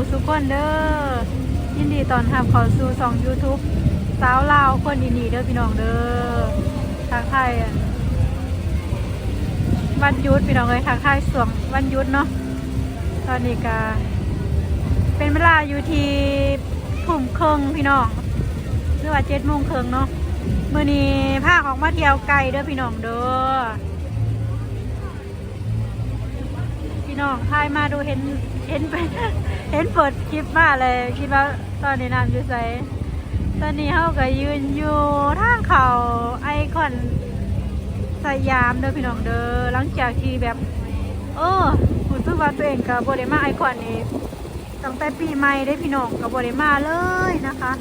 สุขูสุกคนเด้อยินดีตอนรับเขาสู่ช่อง YouTube สาวลาวคนอินดีเด้อพี่น้องเด้อทักทายวันยุดพี่น้องเลยทักทายสวงวันยุดเนาะตอนนี้ก็เป็นเวลาอยู่ที่ทุ่มครึ่งพี่น้องหรือว่าเจ็ดโมงครึ่งเนาะมื่อนี้พาออกมาเที่ยวไกลเด้อพี่น้องเด้อ พี่ น้องพายมาดูเห็นเห็นไปเห็นเปิดคลิปมาเลย คิดว่าตอนนี้น้ำอยู่ใสตอนนี้เขาก็ยืนอยู่ทางเขาไอคอนสยามเด้อพี่น้องเด้อหลังจากที่แบบ เออรู้สึกว่าตัวเองกับโบเดมาไอคอนนี่ตั้งแต่ปีใหม่ได้พี่น้องกับโบเดมาเลยนะคะ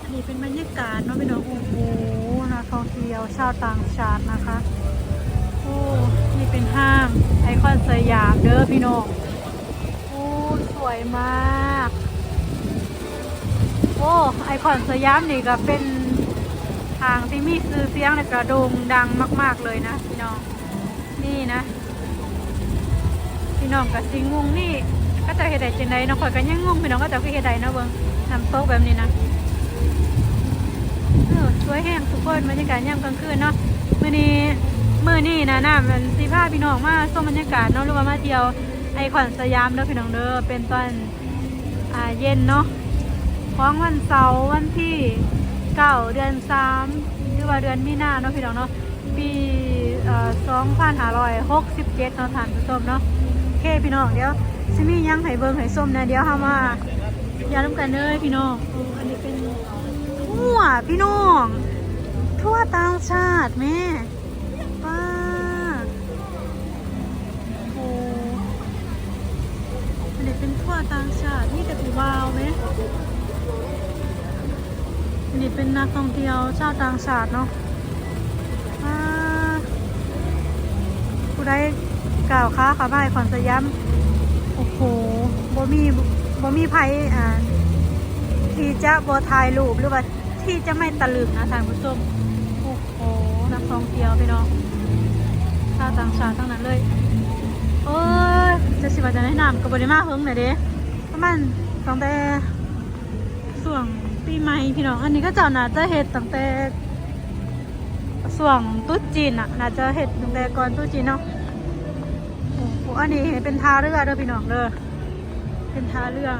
อันนี้เป็นบรรยากาศเนาะพี่น้องโอ้โหนักท่องเที่ยวชาวต่างชาตินะคะ โอ้นี่เป็นห้างไอคอนสยามเด้อพี่น้องโอ้สวยมาก โอ้ไอคอนสยามนี่ก็เป็นทางที่มีซื้อเสียงและกระโดงดังมาก ๆเลยนะพี่น้องนี่นะ พี่น้องกับสิงงนี่ก็จะเฮ็ดได้จังไดเนาะข่อยก็ยังงงพี่น้องก็จะเฮ็ดได้นะเบิ่งน้ำตกแบบนี้นะเออสวยแห้งทุกคนบรรยากาศยามกลางคืนเนาะมื้อนี้ มื้อนี้นะน้ามันสิพาพี่น้องมาชมบรรยากาศเนาะหรือว่ามาเที่ยวไอคอนสยามเด้อพี่น้องเด้อเป็นตอนอ่าเย็นเนาะของวันเสาร์วันที่เก้าเดือนสามหรือว่าเดือนมีนาเนาะพี่น้องเนาะปีเอ่อสองพันห้าร้อยหกสิบเจ็ดเนาะท่านผู้ชมเนาะโอเคพี่น้องเดี๋ยวซิมียังให้เบิ่งให้ส้มนะเดี๋ยวเฮามาอย่าลืมกันเลยพี่น้องอันนี้เป็นทั่วพี่น้อง ทั่วต่างชาติแม่ ป้าโอ้อันนี้เป็นทั่วต่างชาตินี่แต่ผู้บ่าวไหมนนี้เป็นนักท่องเที่ยวชาวต่างชาติเนาะป้าผู้ใดกล่าวค้าขาบ่ายขอนสยามโอ้โหบ่มีบ่มีไผอ่าที่จะบถ่ายรูปหรือว่าที่จะไม่ตะลึงนะท่านผู้ชม ท่องเที่ยวพี่น้องชาวต่างชาติทั้งนั้นเลยเอ้ยจะสิว่าจะแนะนำกับบริมาเฮิงหน่อยเด้ประมาณตั้งแต่ส่วงปีใหม่พี่น้อง อันนี้ก็เจ้าน่าจะเฮ็ดตั้งแต่ส่วงตุ๊จีนอะน่าจะเฮ็ดตั้งแต่ก่อนตุ๊จีนเนาะโอ้โหอันนี้เป็นท่าเรือเด้อพี่น้องเด้อเป็นท่าเรือ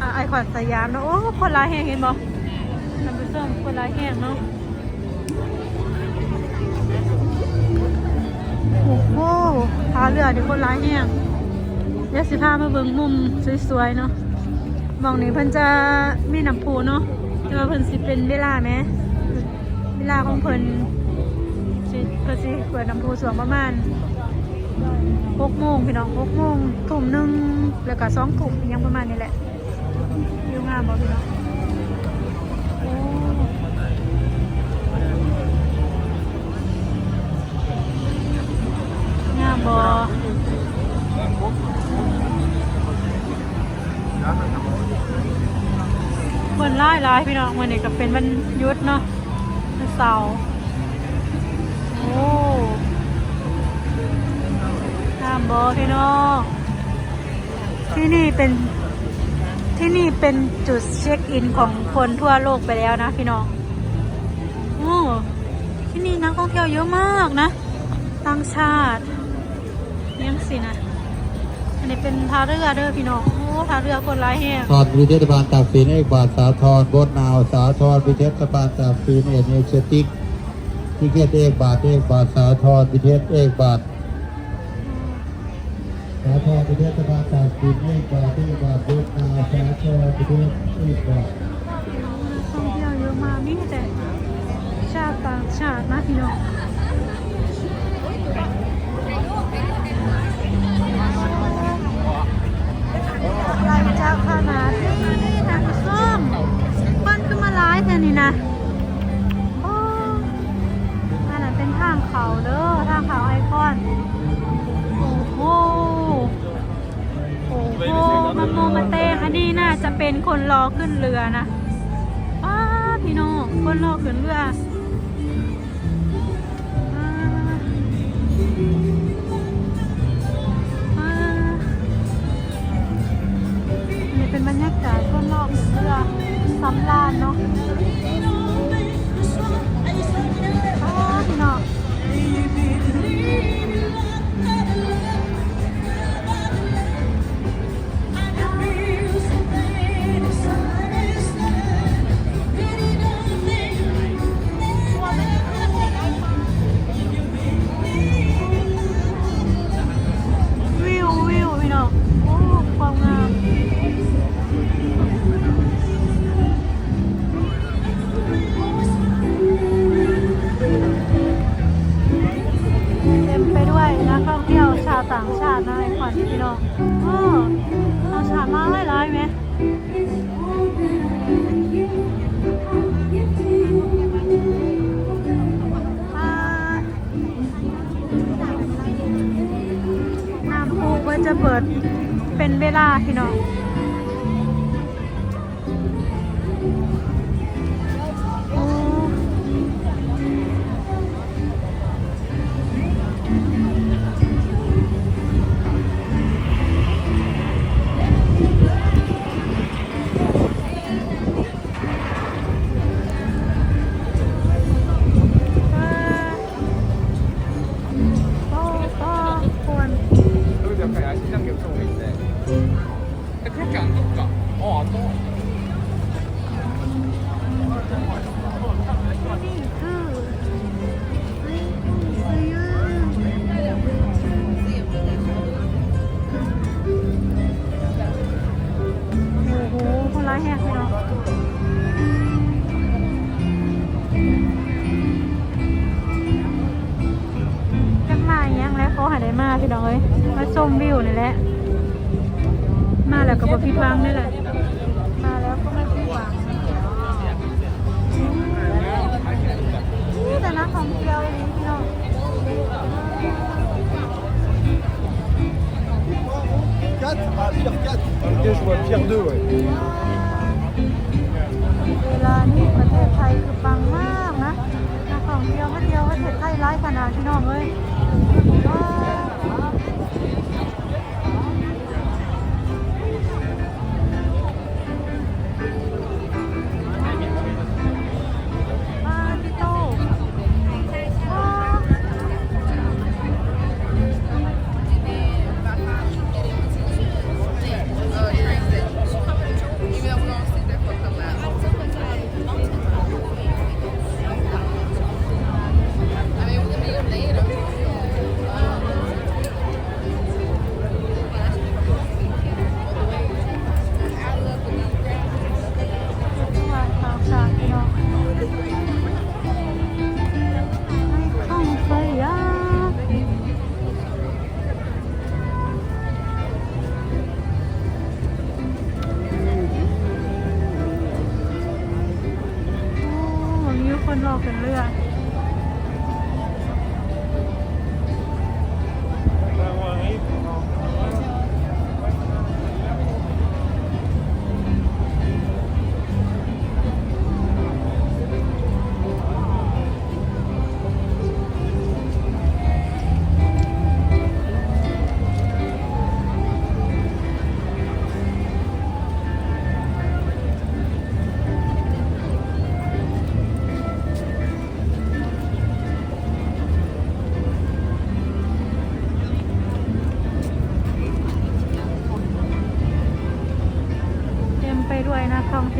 อะไอคอนสยามเนอะโอ้คนร้ายแห้งเห็นบ่ท่านผู้ชมคนร้ายแห้งเนาะ โอ้โหพาเรือที่คนร้ายแห้งเดี๋ยวสิพามาเบิ่งมุมสวยๆเนาะมองนี้เพิ่นจะมีน้ำพุเนาะแต่ว่าเพิ่นสิเป็นเวลาไหม เวลาของเพิ่นสิเพิ่นสิเปิดน้ำพุสวงประมาณหกโมงพี่น้องหกโมงทุ่มหนึ่งแล้วก็สองทุ่มยังประมาณนี้แหละวิวงามบ่พี่น้อง งามบ่คนร้ายร้ายพี่น้องวันนี้ก็เป็นวันยุดเนาะวันเสาร์โอ้งามบ่พี่น้องที่นี่เป็นที่นี่เป็นจุดเช็คอินของคนทั่วโลกไปแล้วนะพี่น้องโอ้ที่นี่นักท่องเที่ยวเยอะมากนะต่างชาติ ยังสินะ อันนี้เป็นท่าเรือเด้อพี่น้อง โอ้ท่าเรือคนร้ายแห้งตอนวิเทศบาลตากสินเอกบาทสาทรบดนาว สาทรวิเทศบาลตากสินเอกเนเชติกวิเทศเอกบาทเอกบาทสาทรวิเทศเอกบาทสาทรวิเทศบาลตากสินเอกบาทเอกบาทบดนาวสาทรวิเทศเอกบาทนักท่องเที่ยวเยอะมากมีแต่ชาวต่างชาตินะพี่น้อง ใหญ่จากขนาดนี้ท่านผู้ชมคนขึ้นมาร้ายแทนนี่นะโอ้อันนั้นเป็นทางเขาเด้อทางเขาไอคอน โอ้โหโอ้โหมันโมมาเตงอันนี้น่าจะเป็นคนรอขึ้นเรือนะป้าพี่น้องคนรอขึ้นเรือ็นบรรยากาศข้างนอกเรือสำราญเนาะ นักท่องเที่ยวชาวต่างชาตินะไอ้ขวัญพี่น้องโอ้เราชามาไล่ร้ายไหมน้ำพุก็จะเปิดเป็นเวลาพี่น้อง ร้ายแหกเลยเนาะจักมาอย่างแล้วเขาหาได้มาพี่น้องเอ้ยมาชมวิวนี่แหละ มาแล้วก็บ่ผิดหวังนี่แหละ 4 Pierre 4 Ok, je vois Pierre 2, ouais. เวลานี่ประเทศไทยคือปังมากนะนักท่องเที่ยวก็เที่ยวประเทศไทยร้ายขนาดพี่น้องเลย เป็นเรือ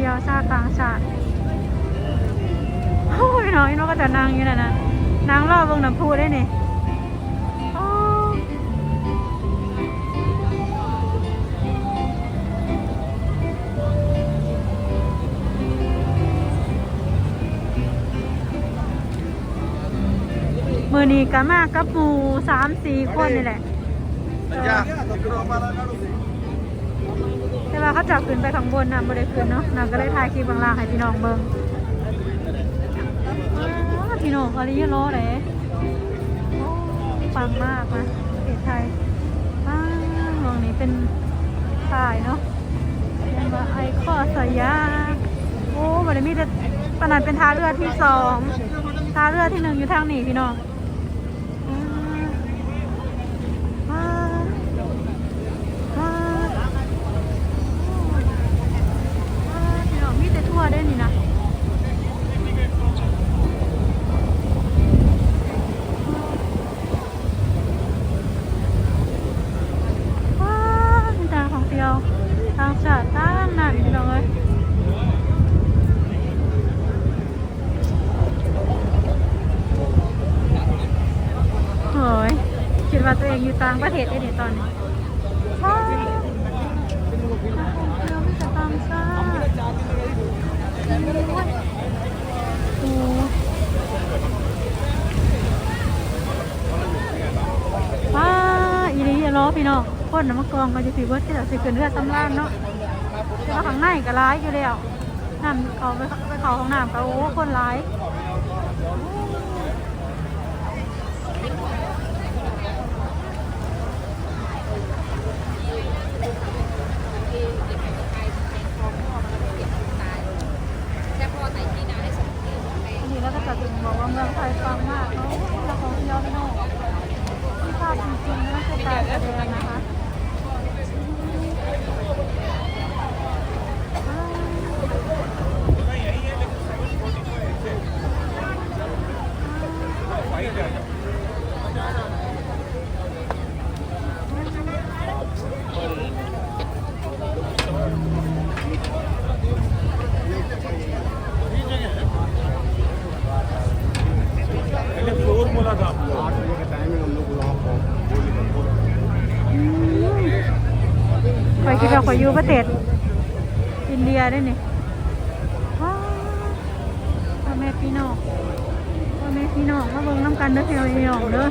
ท่องเที่ยวชาติต่างชาติโอ้ยน้อยน้องก็จะนั่งอยู่นั่นนะนั่งรอบวงน้ำพุได้นี่โอ้มือนี้ก็มากับหมูสามสี่คนนี่แหละ 야, แต่ว่าเขาจับขึ้นไปข้างบนนะบ่ได้ขึ้นเนาะนางก็เลยถ่ายคลิปบางล่างให้พี่น้องเบิ่งอ้พี่น้องอะไรเยอะล้อเลยปังมากนะประเทศไทยอ้าวมองนี้เป็นถ่ายเนาะเรียกว่าไอคอสยาม โอ้บ่ได้มีแต่ปนนันเป็นท่าเรือที่สองท่าเรือที่หนึ่งอยู่ทางนี้พี่น้องอ้าวอ้าวอ้าว พี่น้องมีแต่ทั่วได้ ดว่าตัวเองอยู่ต่างประเทศได้ในตอนนี้ใช่เราไม่จะตามซ่าโอ้ป้าอีนี่อย่าล้อพี่น้อง คนน้ำมะกองก็จะสีเบิร์ดที่เราสิเกินเลือดตำรานเนาะแต่ว่าข้างในก็ร้ายอยู่แล้วน้ำเขาไปไปเขาห้องน้ำก็โอ้คนร้ายอันนี้แล้วก็จะถึงบอกว่าเมืองไทยฟังมากเนาะละครที่ยอดโน่ที่ภาพจริงๆไม่ใช่การแสดงนะคะค อยคิดว่าคอยอยู่ประเทศอินเดียได้นี่ว้าวพ่อแม่พี่น้องพ่อแม่พี่น้องมาเบิ่งน้ำกันเด้อพี่น้องเด้อ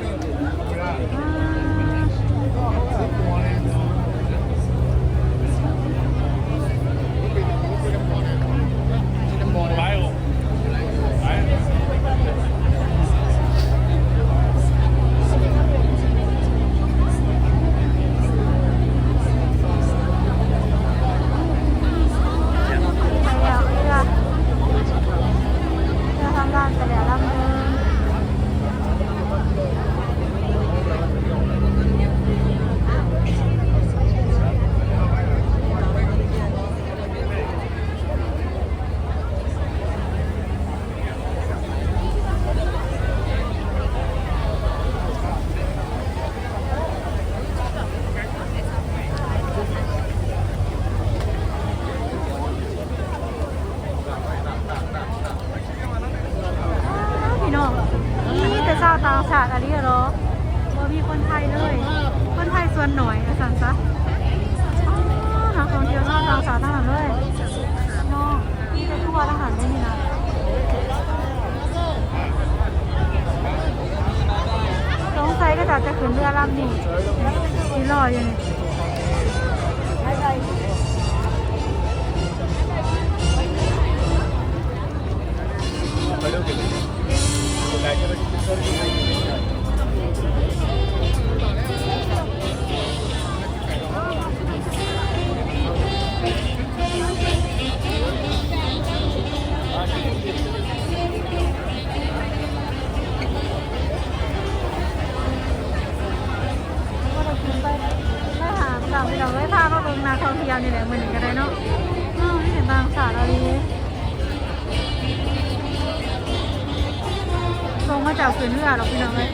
ลงมาจากขืนเรือเราพี่น้องเลย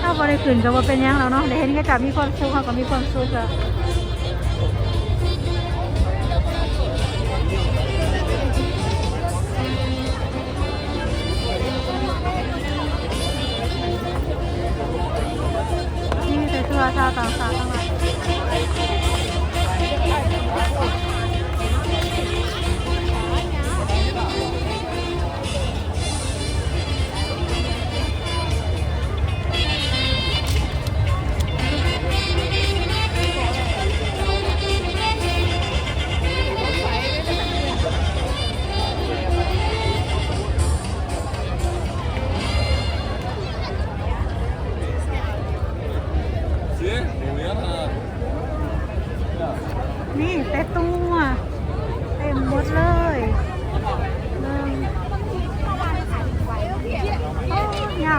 ถ้าบริขืนก็ว่าเป็นยังเราเนาะเดี๋ยวเห็นก็จะมีความสุขเขาก็มีความสุขแล้วนี่คือตัวชาวต่างชาติ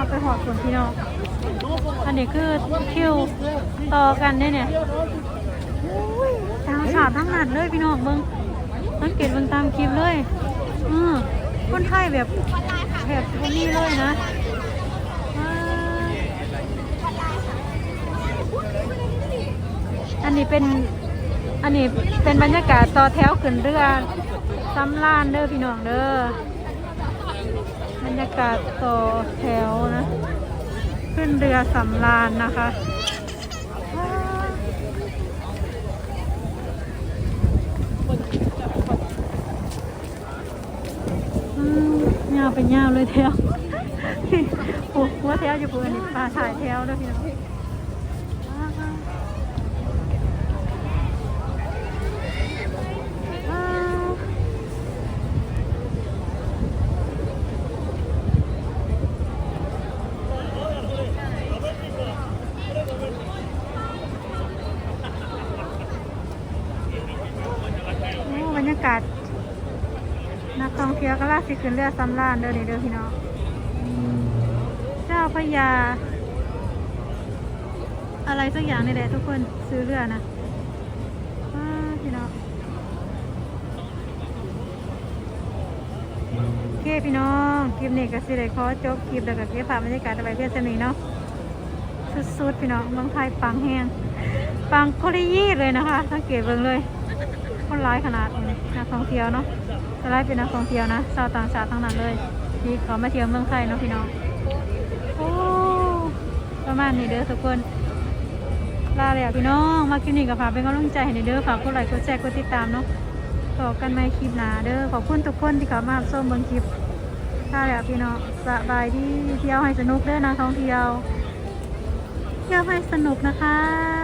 ไปหอดส่วนพี่น้อง อันนี้คือคิวต่อกันได้เนี่ยอุ้ยตามฉาบทั้งนั้นเลยพี่น้องเบิ้งสังเกตเบิ้งตามคลิปเลยอือคนไทยแบบแบบนี้เลยนะอันนี้เป็นอันนี้เป็นบรรยากาศต่อแถวขึ้นเรือซ้ำล้านเด้อพี่น้องเด้อ ยากาศต่อแถวนะ ขึ้นเรือสำราญนะคะเงาเป็นยาเลยแถวโอ้หัวแถวอยู่บนนี้ปลาถ่ายแถวด้วยพี่น้องว้าวว้าวโอ้บรรยากาศนักท่องเที่ยวก็ลากสิขึ้นเรือสำราญเด้อนี่เด้อพี่น้องเจ้าพระยาอะไรสักอย่างนี่แหละทุกคนซื้อเรือนะว้าพี่น้องโอเคพี่น้องคลิปนี้ก็สิได้ขอจบคลิปแล้วก็เก็บภาพบรรยากาศเอาไว้เพื่อนสนิทเนาะสุดๆพี่น้องเมืองไทยปังแห้งปังโคตรยี่เลยนะคะสังเกตเบิ่งเลย คนร้ายขนาดนี้นักท่องเที่ยวเนาะจะไล่เป็นนักท่องเที่ยวนะชาวต่างชาติทั้งนั้นเลยที่เขามาเที่ยวเมืองไทยเนาะพี่น้องโอ้ประมาณนี้เด้อทุกคนลาแล้วพี่น้องมาคลิปนี้กับฝากเป็นกำลังใจให้เด้อฝากกดไลค์กดแชร์กดติดตามเนาะต่อกันใหม่คลิปหนาเด้อขอบคุณทุกคนที่เข้ามารับชมเบิ่งคลิปลาแล้วพี่น้องสบายดีเที่ยวให้สนุกเด้อนักท่องเที่ยวเที่ยวให้สนุกนะคะ